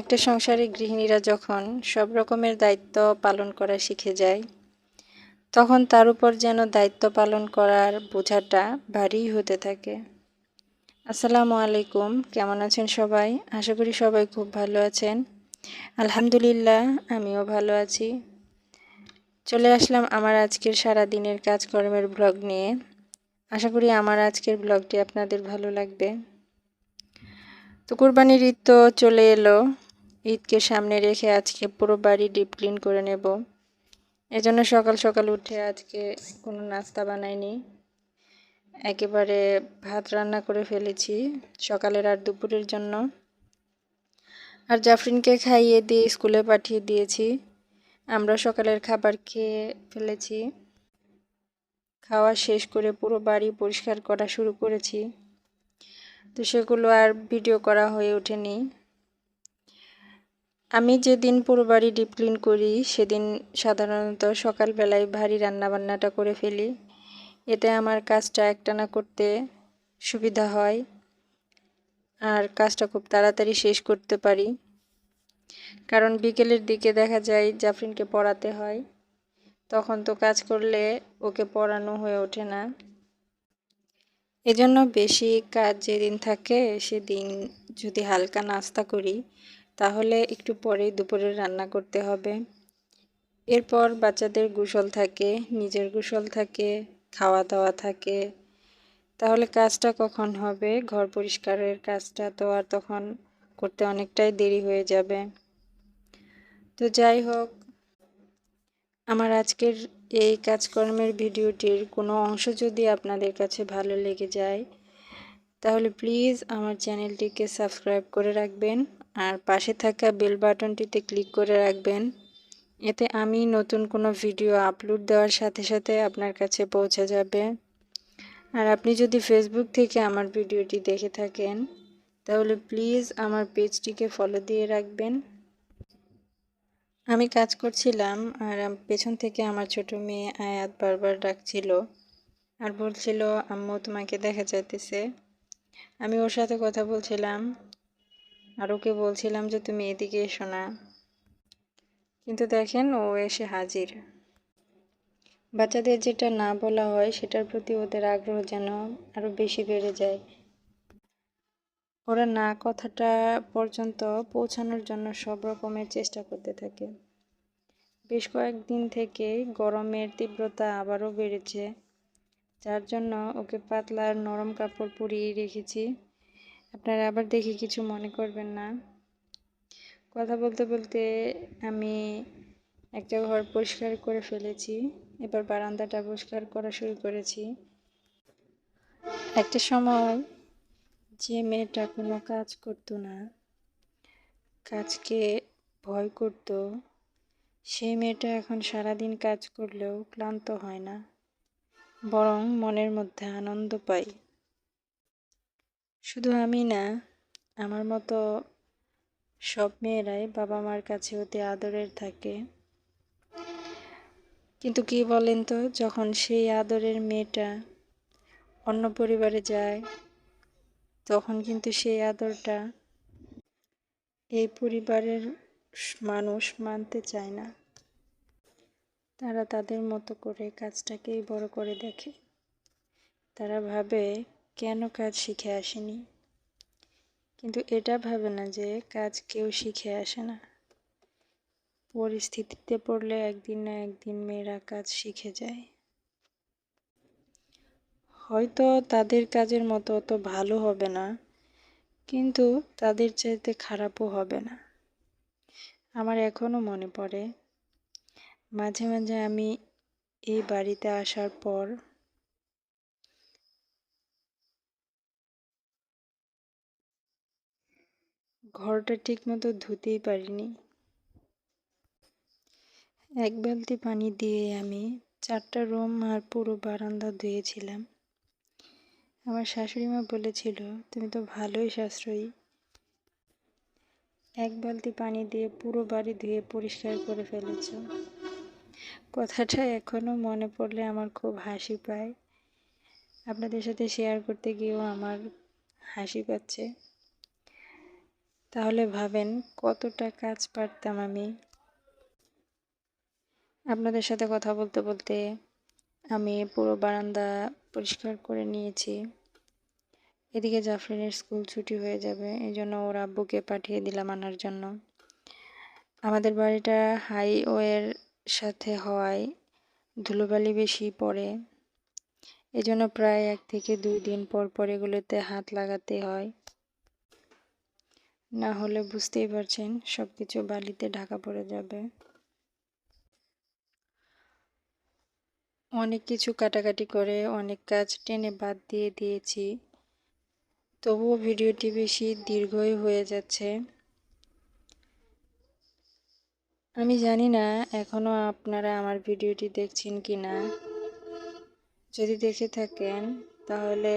একটা সংসারে গৃহিণীরা যখন সব রকমের দায়িত্ব পালন করা শিখে যায়, তখন তার উপর যেন দায়িত্ব পালন করার বোঝাটা ভারী হতে থাকে। আসসালামু আলাইকুম, কেমন আছেন সবাই? আশা করি সবাই খুব ভালো আছেন। আলহামদুলিল্লাহ, আমিও ভালো আছি। চলে আসলাম আমার আজকের সারা দিনের কাজকর্মের ব্লগ নিয়ে। আশা করি আমার আজকের ব্লগটি আপনাদের ভালো লাগবে। তো কোরবানির ঈদ তো চলে এলো। ঈদকে সামনে রেখে আজকে পুরো বাড়ি ডিপ ক্লিন করে নেব। এজন্য সকাল সকাল উঠে আজকে কোনো নাস্তা বানাইনি। একেবারে ভাত রান্না করে ফেলেছি সকালের আর দুপুরের জন্য। আর জাফরিনকে খাইয়ে দিয়ে স্কুলে পাঠিয়ে দিয়েছি। আমরা সকালের খাবার খেয়ে ফেলেছি। খাওয়া শেষ করে পুরো বাড়ি পরিষ্কার করা শুরু করেছি। তো সেগুলো আর ভিডিও করা হয়ে ওঠেনি। আমি যেদিন পুরো বাড়ি ডিপ ক্লিন করি, সেদিন সাধারণত সকালবেলায় ভারী রান্নাবান্নাটা করে ফেলি। এতে আমার কাজটা একটানা করতে সুবিধা হয় আর কাজটা খুব তাড়াতাড়ি শেষ করতে পারি। কারণ বিকেলের দিকে দেখা যায় জাফরিনকে পড়াতে হয়, তখন তো কাজ করলে ওকে পড়ানো হয়ে ওঠে না। এজন্য বেশি কাজ যেদিন থাকে, সেদিন যদি হালকা নাস্তা করি তাহলে একটু পরেই দুপুরে রান্না করতে হবে। এরপর বাচ্চাদের গোসল থাকে, নিজের গোসল থাকে খাওয়া দাওয়া থাকে। তাহলে কাজটা কখন হবে? ঘর পরিষ্কারের কাজটা তো আর তখন করতে অনেকটাই দেরি হয়ে যাবে। তো যাই হোক, আমার আজকের এই কাজকর্মের ভিডিওটির কোনো অংশ যদি আপনাদের কাছে ভালো লেগে যায়, তাহলে প্লিজ আমার চ্যানেলটিকে সাবস্ক্রাইব করে রাখবেন। আর পাশে থাকা বেল বাটনটিতে ক্লিক করে রাখবেন। এতে আমি নতুন কোনো ভিডিও আপলোড দেওয়ার সাথে সাথে আপনার কাছে পৌঁছে যাবে। আর আপনি যদি ফেসবুক থেকে আমার ভিডিওটি দেখে থাকেন, তাহলে প্লিজ আমার পেজটিকে ফলো দিয়ে রাখবেন। আমি কাজ করছিলাম আর পেছন থেকে আমার ছোট মেয়ে আয়াত বারবার ডাকছিল আর বলছিল, আম্মু, তোমাকে দেখা যাইতেছে। আমি ওর সাথে কথা বলছিলাম। আর ওকে বলছিলাম যে তুমি এদিকে এসো না। কিন্তু দেখেন ও এসে হাজির। বাচ্চাদের যেটা না বলা হয়, সেটার প্রতি ওদের আগ্রহ যেন আরও বেশি বেড়ে যায়। ওরা না কথাটা পর্যন্ত পৌঁছানোর জন্য সব রকমের চেষ্টা করতে থাকে। বেশ কয়েকদিন থেকে গরমের তীব্রতা আবারও বেড়েছে, যার জন্য ওকে পাতলার নরম কাপড় পরিয়ে রেখেছি। আপনারা আবার দেখে কিছু মনে করবেন না। কথা বলতে বলতে আমি একটা ঘর পরিষ্কার করে ফেলেছি, এবার বারান্দাটা পরিষ্কার করা শুরু করেছি। একটা সময় যে মেয়েটা কোনো কাজ করতো না, কাজকে ভয় করত, সেই মেয়েটা এখন সারাদিন কাজ করলেও ক্লান্ত হয় না, বরং মনের মধ্যে আনন্দ পাই শুধু আমি না, আমার মতো সব মেয়েরাই বাবা মার কাছে অতি আদরের থাকে। কিন্তু কি বলেন তো, যখন সেই আদরের মেয়েটা অন্য পরিবারে যায়, তখন কিন্তু সেই আদরটা এই পরিবারের মানুষ মানতে চায় না। তারা তাদের মতো করে কাজটাকেই বড় করে দেখে। তারা ভাবে কেন কাজ শিখে আসেনি? কিন্তু এটা ভাবে না যে কাজ কেউ শিখে আসে না। পরিস্থিতিতে পড়লে একদিন না একদিন মেয়েরা কাজ শিখে যায়। হয়তো তাদের কাজের মতো অত ভালো হবে না, কিন্তু তাদের চাইতে খারাপও হবে না। আমার এখনও মনে পড়ে, মাঝে মাঝে আমি এই বাড়িতে আসার পর ঘরটা ঠিক মতো ধুতেই পারিনি। এক বালতি পানি দিয়ে আমি চারটা রুম আর পুরো বারান্দা ধুয়েছিলাম। আমার শাশুড়ি মা বলেছিল, তুমি তো ভালোই সাশ্রয়ী। এক বালতি পানি দিয়ে পুরো বাড়ি ধুয়ে পরিষ্কার করে ফেলেছ। কথাটা এখনও মনে পড়লে আমার খুব হাসি পায়। আপনাদের সাথে শেয়ার করতে গিয়েও আমার হাসি পাচ্ছে। তাহলে ভাবেন কতটা কাজ পারতাম আমি। আপনাদের সাথে কথা বলতে বলতে আমি পুরো বারান্দা পরিষ্কার করে নিয়েছি। এদিকে জাফরিনের স্কুল ছুটি হয়ে যাবে এই জন্য ওর আব্বুকে পাঠিয়ে দিলাম আনার জন্য। আমাদের বাড়িটা হাইওয়ের সাথে হওয়ায় ধুলোবালি বেশি পড়ে। এজন্য প্রায় এক থেকে দুই দিন পর পর এগুলোতে হাত লাগাতে হয়। না হলে বুঝতেই পারছেন সব কিছু বালিতে ঢাকা পড়ে যাবে। অনেক কিছু কাটাকাটি করে, অনেক কাজ টেনে বাদ দিয়ে দিয়েছি। তবুও ভিডিওটি বেশি দীর্ঘই হয়ে যাচ্ছে। আমি জানি না এখনও আপনারা আমার ভিডিওটি দেখছেন কি না যদি দেখে থাকেন, তাহলে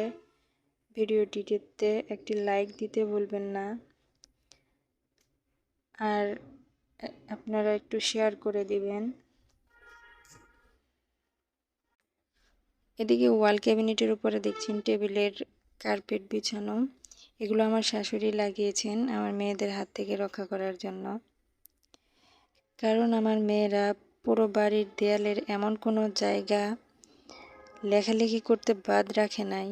ভিডিওটিতে একটি লাইক দিতে ভুলবেন না। আর আপনারা একটু শেয়ার করে দিবেন। এদিকে ওয়াল ক্যাবিনেটের উপরে দেখছেন টেবিলের কার্পেট বিছানো। এগুলো আমার শাশুড়ি লাগিয়েছেন আমার মেয়েদের হাত থেকে রক্ষা করার জন্য। কারণ আমার মেয়েরা পুরো বাড়ির দেয়ালের এমন কোনো জায়গা লেখালেখি করতে বাদ রাখে নাই।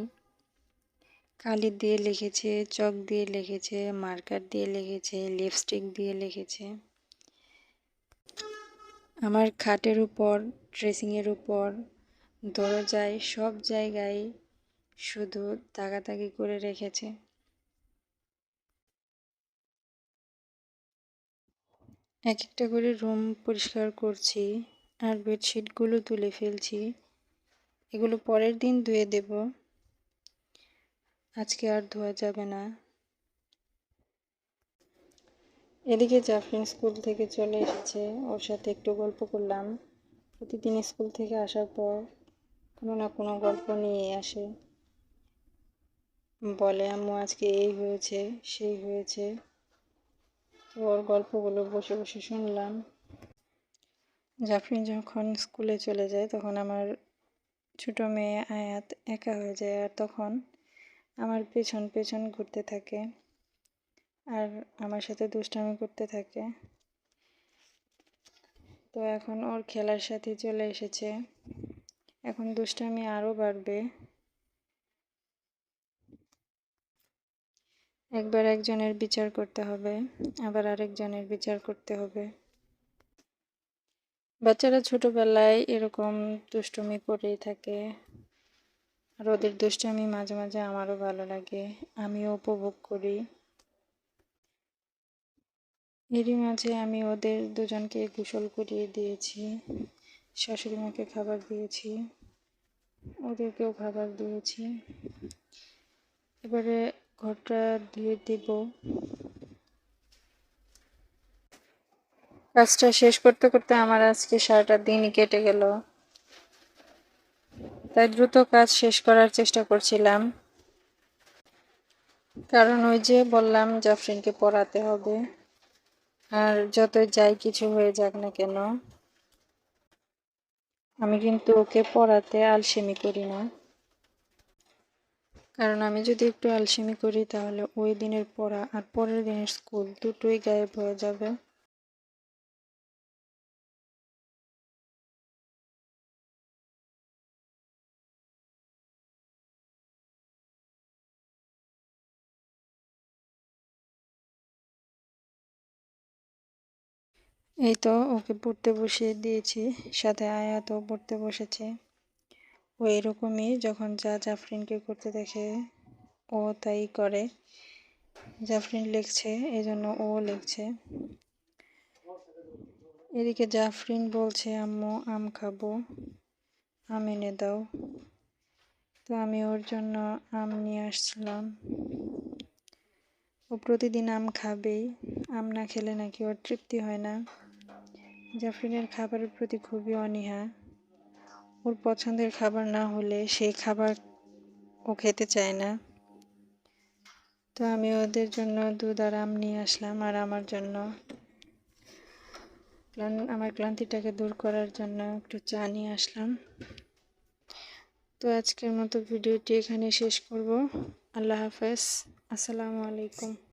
কালি দিয়ে লিখেছে, চক দিয়ে লিখেছে, মার্কার দিয়ে লিখেছে, লিপস্টিক দিয়ে লিখেছে। আমার খাটের উপর, ড্রেসিংয়ের উপর, দরজায়, সব জায়গায় শুধু তাগাতাগি করে রেখেছে। এক একটা করে রুম পরিষ্কার করছি, আর বেডশিটগুলো তুলে ফেলছি। এগুলো পরের দিন ধুয়ে দেব। আজকে আর ধোয়া যাবে না। এদিকে জাফরিন স্কুল থেকে চলে এসেছে। ওর সাথে একটু গল্প করলাম। প্রতিদিন স্কুল থেকে আসার পর কোনো না কোনো গল্প নিয়ে আসে। বলে, আম্মু, আজকে এই হয়েছে, সেই হয়েছে। ওর গল্পগুলো বসে বসে শুনলাম। জাফরিন যখন স্কুলে চলে যায়, তখন আমার ছোট মেয়ে আয়াত একা হয়ে যায়। আর তখন আমার পেছন পেছন ঘুরতে থাকে আর আমার সাথে দুষ্টামি করতে থাকে। তো এখন ওর খেলার সাথে চলে এসেছে। এখন দুষ্টামি আরও বাড়বে। একবার একজনের বিচার করতে হবে, আবার আরেকজনের বিচার করতে হবে। বাচ্চারা ছোটবেলায় এরকম দুষ্টুমি করেই থাকে। আর ওদের দুষ্টুমি মাঝে মাঝে আমারও ভালো লাগে, আমিও উপভোগ করি। এরই মাঝে আমি ওদের দুজনকে গোসল করিয়ে দিয়েছি শাশুড়ি মাকে খাবার দিয়েছি, ওদেরকেও খাবার দিয়েছি। এবারে ঘরটা ধুয়ে দিব। কাজটা শেষ করতে করতে আমার আজকে সারাটা দিনই কেটে গেল। তাই দ্রুত কাজ শেষ করার চেষ্টা করছিলাম। কারণ ওই যে বললাম, জাফরিনকে পড়াতে হবে। আর যতই যাই কিছু হয়ে যাক না কেন, আমি কিন্তু ওকে পড়াতে আলসেমি করি না। কারণ আমি যদি একটু আলসেমি করি, তাহলে ওই দিনের পড়া আর পরের দিনের স্কুল দুটোই গায়েব হয়ে যাবে। এই তো ওকে পড়তে বসিয়ে দিয়েছি, সাথে আয়াতও পড়তে বসেছে। ও এরকমই যখন যা জাফরিনকে করতে দেখে, ও তাই করে। জাফরিন লিখছে এই জন্য ও লিখছে। এদিকে জাফরিন বলছে, আম্মু, আম খাব, আম এনে দাও। তো আমি ওর জন্য আম নিয়ে আসছিলাম। ও প্রতিদিন আম খাবেই, আম না খেলে নাকি ওর তৃপ্তি হয় না। জাফরিনের খাবারের প্রতি খুবই অনীহা। ওর পছন্দের খাবার না হলে সেই খাবার ও খেতে চায় না। তো আমি ওদের জন্য দুধ আর আম নিয়ে আসলাম আর আমার জন্য আমার ক্লান্তিটাকে দূর করার জন্য একটু চা নিয়ে আসলাম। তো আজকের মতো ভিডিওটি এখানে শেষ করব। আল্লাহ হাফেজ। আসসালামু আলাইকুম।